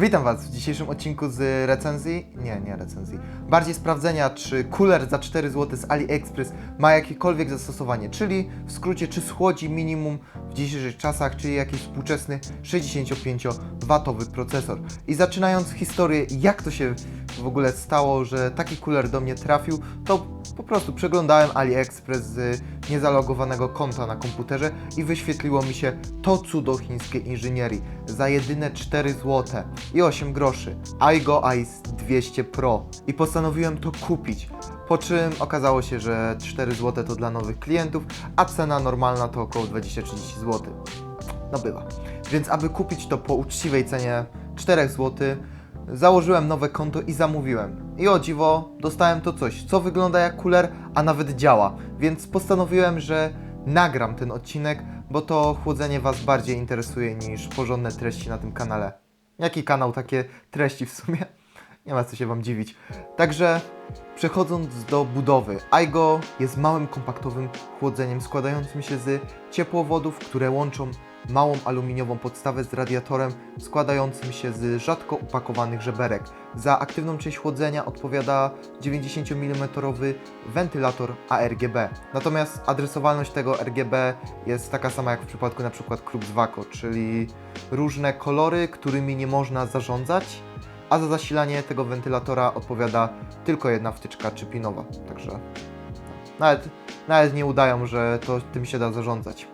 Witam Was w dzisiejszym odcinku z recenzji, nie, nie recenzji, bardziej sprawdzenia, czy cooler za 4 zł z AliExpress ma jakiekolwiek zastosowanie, czyli w skrócie, czy schłodzi minimum w dzisiejszych czasach, czyli jakiś współczesny 65W procesor. I zaczynając historię, jak to się w ogóle stało, że taki cooler do mnie trafił, to po prostu przeglądałem AliExpress z niezalogowanego konta na komputerze i wyświetliło mi się to cudo chińskiej inżynierii za jedyne 4 zł i 8 groszy. iGo Ice 200 Pro i postanowiłem to kupić. Po czym okazało się, że 4 zł to dla nowych klientów, a cena normalna to około 20-30 zł. No bywa. Więc aby kupić to po uczciwej cenie 4 zł, założyłem nowe konto i zamówiłem. I o dziwo, dostałem to coś, co wygląda jak kuler, a nawet działa. Więc postanowiłem, że nagram ten odcinek, bo to chłodzenie Was bardziej interesuje niż porządne treści na tym kanale. Jaki kanał, takie treści w sumie? Nie ma co się Wam dziwić. Także przechodząc do budowy. iGo jest małym, kompaktowym chłodzeniem składającym się z ciepłowodów, które łączą małą aluminiową podstawę z radiatorem składającym się z rzadko upakowanych żeberek. Za aktywną część chłodzenia odpowiada 90 mm wentylator ARGB. Natomiast adresowalność tego RGB jest taka sama jak w przypadku np. Krux Waco, czyli różne kolory, którymi nie można zarządzać, a za zasilanie tego wentylatora odpowiada tylko jedna wtyczka czypinowa. Także nawet, nawet nie udają, że to tym się da zarządzać.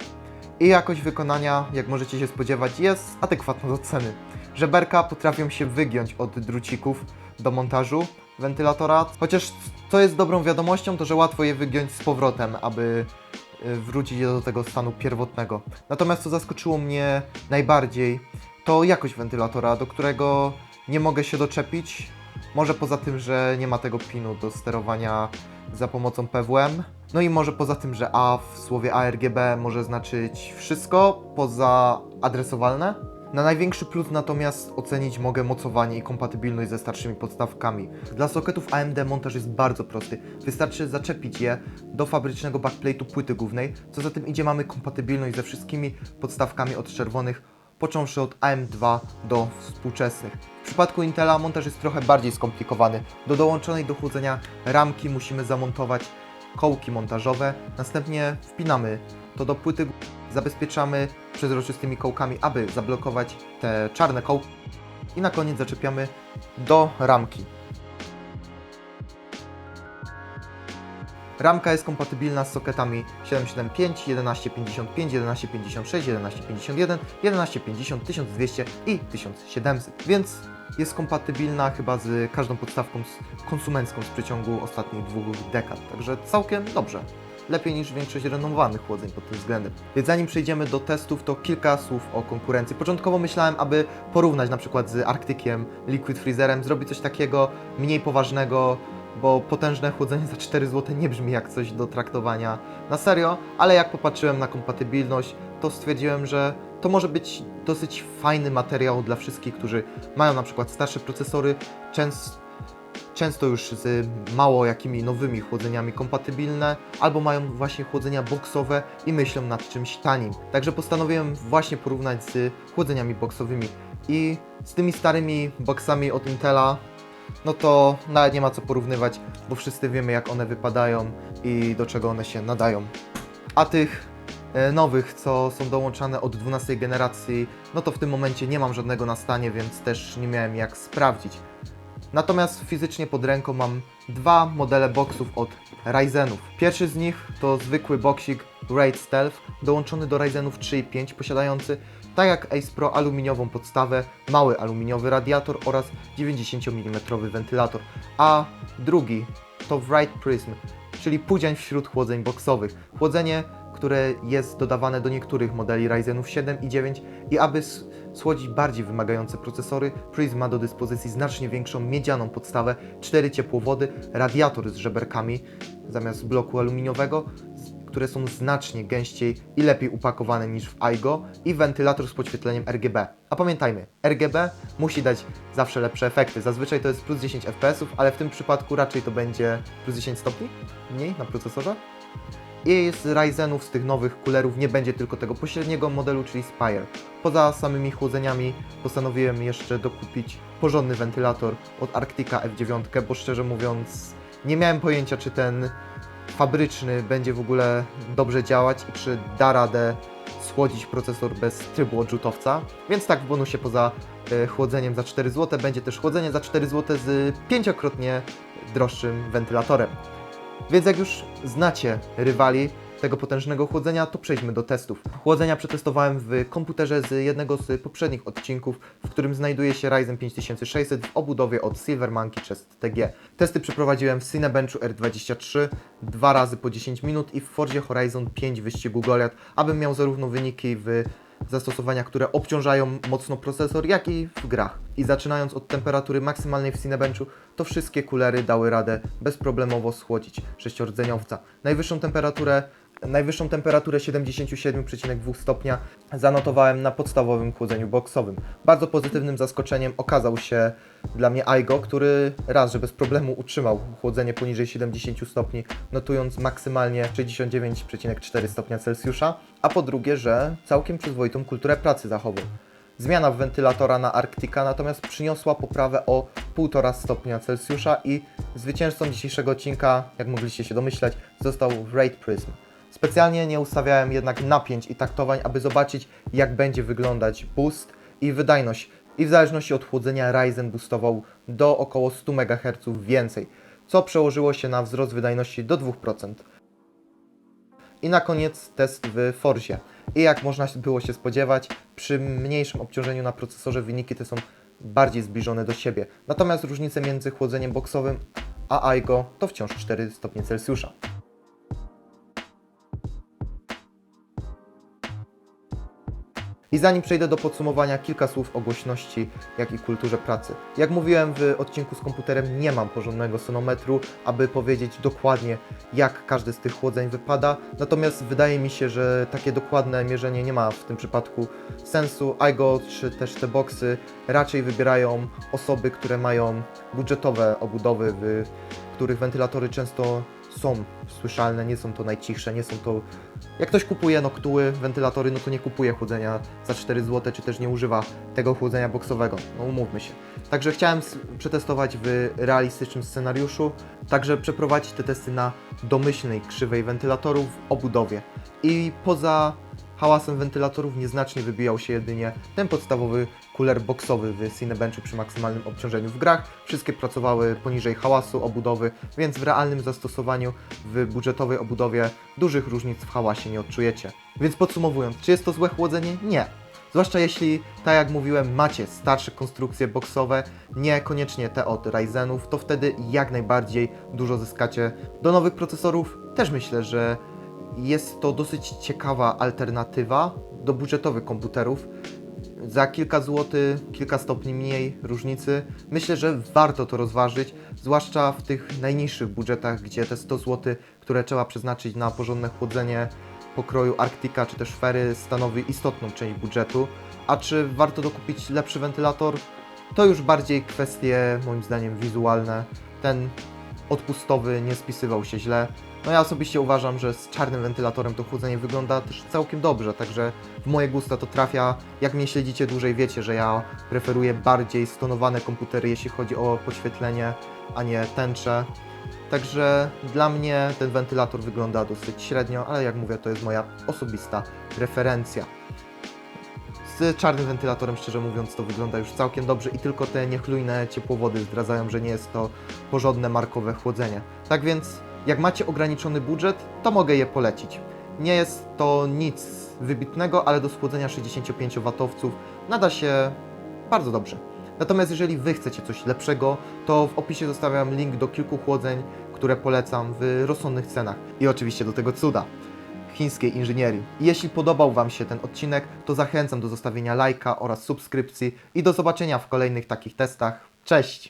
I jakość wykonania, jak możecie się spodziewać, jest adekwatna do ceny. Żeberka potrafią się wygiąć od drucików do montażu wentylatora, chociaż co jest dobrą wiadomością, to że łatwo je wygiąć z powrotem, aby y, wrócić do tego stanu pierwotnego. Natomiast co zaskoczyło mnie najbardziej, to jakość wentylatora, do którego nie mogę się doczepić. Może poza tym, że nie ma tego pinu do sterowania za pomocą PWM. No i może poza tym, że A w słowie ARGB może znaczyć wszystko poza adresowalne. Na największy plus natomiast ocenić mogę mocowanie i kompatybilność ze starszymi podstawkami. Dla soketów AMD montaż jest bardzo prosty. Wystarczy zaczepić je do fabrycznego backplate'u płyty głównej. Co za tym idzie mamy kompatybilność ze wszystkimi podstawkami od czerwonych począwszy od AM2 do współczesnych. W przypadku Intela montaż jest trochę bardziej skomplikowany. Do dołączonej do chłodzenia ramki musimy zamontować kołki montażowe, następnie wpinamy to do płyty, zabezpieczamy przezroczystymi kołkami, aby zablokować te czarne kołki. I na koniec zaczepiamy do ramki. Ramka jest kompatybilna z soketami 775, 1155, 1156, 1151, 1150, 1200 i 1700, więc jest kompatybilna chyba z każdą podstawką konsumencką z przeciągu ostatnich dwóch dekad. Także całkiem dobrze. Lepiej niż większość renomowanych chłodzeń pod tym względem. Więc zanim przejdziemy do testów, to kilka słów o konkurencji. Początkowo myślałem, aby porównać na przykład z Arcticiem, Liquid Freezerem, zrobić coś takiego mniej poważnego, bo potężne chłodzenie za 4 zł nie brzmi jak coś do traktowania na serio, ale jak popatrzyłem na kompatybilność, to stwierdziłem, że to może być dosyć fajny materiał dla wszystkich, którzy mają na przykład starsze procesory, często często już z mało jakimi nowymi chłodzeniami kompatybilne, albo mają właśnie chłodzenia boxowe i myślą nad czymś tanim. Także postanowiłem właśnie porównać z chłodzeniami boxowymi. I z tymi starymi boxami od Intela, no to nawet nie ma co porównywać, bo wszyscy wiemy jak one wypadają i do czego one się nadają. A tych nowych, co są dołączane od 12 generacji, no to w tym momencie nie mam żadnego na stanie, więc też nie miałem jak sprawdzić. Natomiast fizycznie pod ręką mam dwa modele boxów od Ryzenów. Pierwszy z nich to zwykły boksik Raid Stealth dołączony do Ryzenów 3 i 5 posiadający tak jak Ace Pro aluminiową podstawę, mały aluminiowy radiator oraz 90 mm wentylator. A drugi to Wright Prism, czyli pudzień wśród chłodzeń boxowych. Chłodzenie, które jest dodawane do niektórych modeli Ryzenów 7 i 9 i aby słodzić bardziej wymagające procesory, Prism ma do dyspozycji znacznie większą miedzianą podstawę, 4 ciepłowody, radiator z żeberkami zamiast bloku aluminiowego, które są znacznie gęściej i lepiej upakowane niż w iGo i wentylator z podświetleniem RGB. A pamiętajmy, RGB musi dać zawsze lepsze efekty. Zazwyczaj to jest plus 10 fps, ale w tym przypadku raczej to będzie plus 10 stopni mniej na procesorze. I z Ryzenów, z tych nowych kulerów nie będzie tylko tego pośredniego modelu, czyli Spire. Poza samymi chłodzeniami postanowiłem jeszcze dokupić porządny wentylator od Arctica F9, bo szczerze mówiąc nie miałem pojęcia, czy ten fabryczny będzie w ogóle dobrze działać i czy da radę schłodzić procesor bez trybu odrzutowca. Więc tak w bonusie poza e, chłodzeniem za 4 zł będzie też chłodzenie za 4 zł z pięciokrotnie droższym wentylatorem. Więc jak już znacie rywali tego potężnego chłodzenia, to przejdźmy do testów. Chłodzenia przetestowałem w komputerze z jednego z poprzednich odcinków, w którym znajduje się Ryzen 5600 w obudowie od Silver Monkey Chest TG. Testy przeprowadziłem w Cinebenchu R23 dwa razy po 10 minut i w Forzie Horizon 5 wyścigu Goliath, abym miał zarówno wyniki w zastosowaniach, które obciążają mocno procesor, jak i w grach. I zaczynając od temperatury maksymalnej w Cinebenchu, to wszystkie kulery dały radę bezproblemowo schłodzić sześciordzeniowca. Najwyższą temperaturę Najwyższą temperaturę 77,2 stopnia zanotowałem na podstawowym chłodzeniu boksowym. Bardzo pozytywnym zaskoczeniem okazał się dla mnie Aigo, który raz, że bez problemu utrzymał chłodzenie poniżej 70 stopni, notując maksymalnie 69,4 stopnia Celsjusza, a po drugie, że całkiem przyzwoitą kulturę pracy zachował. Zmiana wentylatora na Arctica natomiast przyniosła poprawę o 1,5 stopnia Celsjusza i zwycięzcą dzisiejszego odcinka, jak mogliście się domyśleć, został Raid Prism. Specjalnie nie ustawiałem jednak napięć i taktowań, aby zobaczyć jak będzie wyglądać boost i wydajność. I w zależności od chłodzenia Ryzen boostował do około 100 MHz więcej, co przełożyło się na wzrost wydajności do 2%. I na koniec test w Forzie. I jak można było się spodziewać, przy mniejszym obciążeniu na procesorze wyniki te są bardziej zbliżone do siebie. Natomiast różnice między chłodzeniem boksowym a Aigo to wciąż 4 stopnie Celsjusza. I zanim przejdę do podsumowania, kilka słów o głośności, jak i kulturze pracy. Jak mówiłem w odcinku z komputerem, nie mam porządnego sonometru, aby powiedzieć dokładnie, jak każdy z tych chłodzeń wypada. Natomiast wydaje mi się, że takie dokładne mierzenie nie ma w tym przypadku sensu. iGo czy też te boxy raczej wybierają osoby, które mają budżetowe obudowy, w których wentylatory często są słyszalne, nie są to najcichsze, nie są to... Jak ktoś kupuje noktuły, wentylatory, no to nie kupuje chłodzenia za 4 zł, czy też nie używa tego chłodzenia boksowego, no umówmy się. Także chciałem przetestować w realistycznym scenariuszu, także przeprowadzić te testy na domyślnej krzywej wentylatorów w obudowie. I poza hałasem wentylatorów nieznacznie wybijał się jedynie ten podstawowy cooler boxowy w Cinebenchu przy maksymalnym obciążeniu w grach. Wszystkie pracowały poniżej hałasu obudowy, więc w realnym zastosowaniu w budżetowej obudowie dużych różnic w hałasie nie odczujecie. Więc podsumowując, czy jest to złe chłodzenie? Nie. Zwłaszcza jeśli, tak jak mówiłem, macie starsze konstrukcje boxowe, niekoniecznie te od Ryzenów, to wtedy jak najbardziej dużo zyskacie. Do nowych procesorów też myślę, że jest to dosyć ciekawa alternatywa do budżetowych komputerów. Za kilka złotych, kilka stopni mniej różnicy. Myślę, że warto to rozważyć, zwłaszcza w tych najniższych budżetach, gdzie te 100 zł, które trzeba przeznaczyć na porządne chłodzenie pokroju Arctica czy też Fery stanowi istotną część budżetu. A czy warto dokupić lepszy wentylator? To już bardziej kwestie, moim zdaniem, wizualne. Ten odpustowy nie spisywał się źle. No ja osobiście uważam, że z czarnym wentylatorem to chłodzenie wygląda też całkiem dobrze, także w moje gusta to trafia. Jak mnie śledzicie dłużej, wiecie, że ja preferuję bardziej stonowane komputery, jeśli chodzi o podświetlenie, a nie tęcze. Także dla mnie ten wentylator wygląda dosyć średnio, ale jak mówię, to jest moja osobista preferencja. Z czarnym wentylatorem, szczerze mówiąc, to wygląda już całkiem dobrze i tylko te niechlujne ciepłowody zdradzają, że nie jest to porządne markowe chłodzenie. Tak więc, jak macie ograniczony budżet, to mogę je polecić. Nie jest to nic wybitnego, ale do schłodzenia 65W nada się bardzo dobrze. Natomiast jeżeli Wy chcecie coś lepszego, to w opisie zostawiam link do kilku chłodzeń, które polecam w rozsądnych cenach. I oczywiście do tego cuda chińskiej inżynierii. Jeśli podobał Wam się ten odcinek, to zachęcam do zostawienia lajka oraz subskrypcji i do zobaczenia w kolejnych takich testach. Cześć!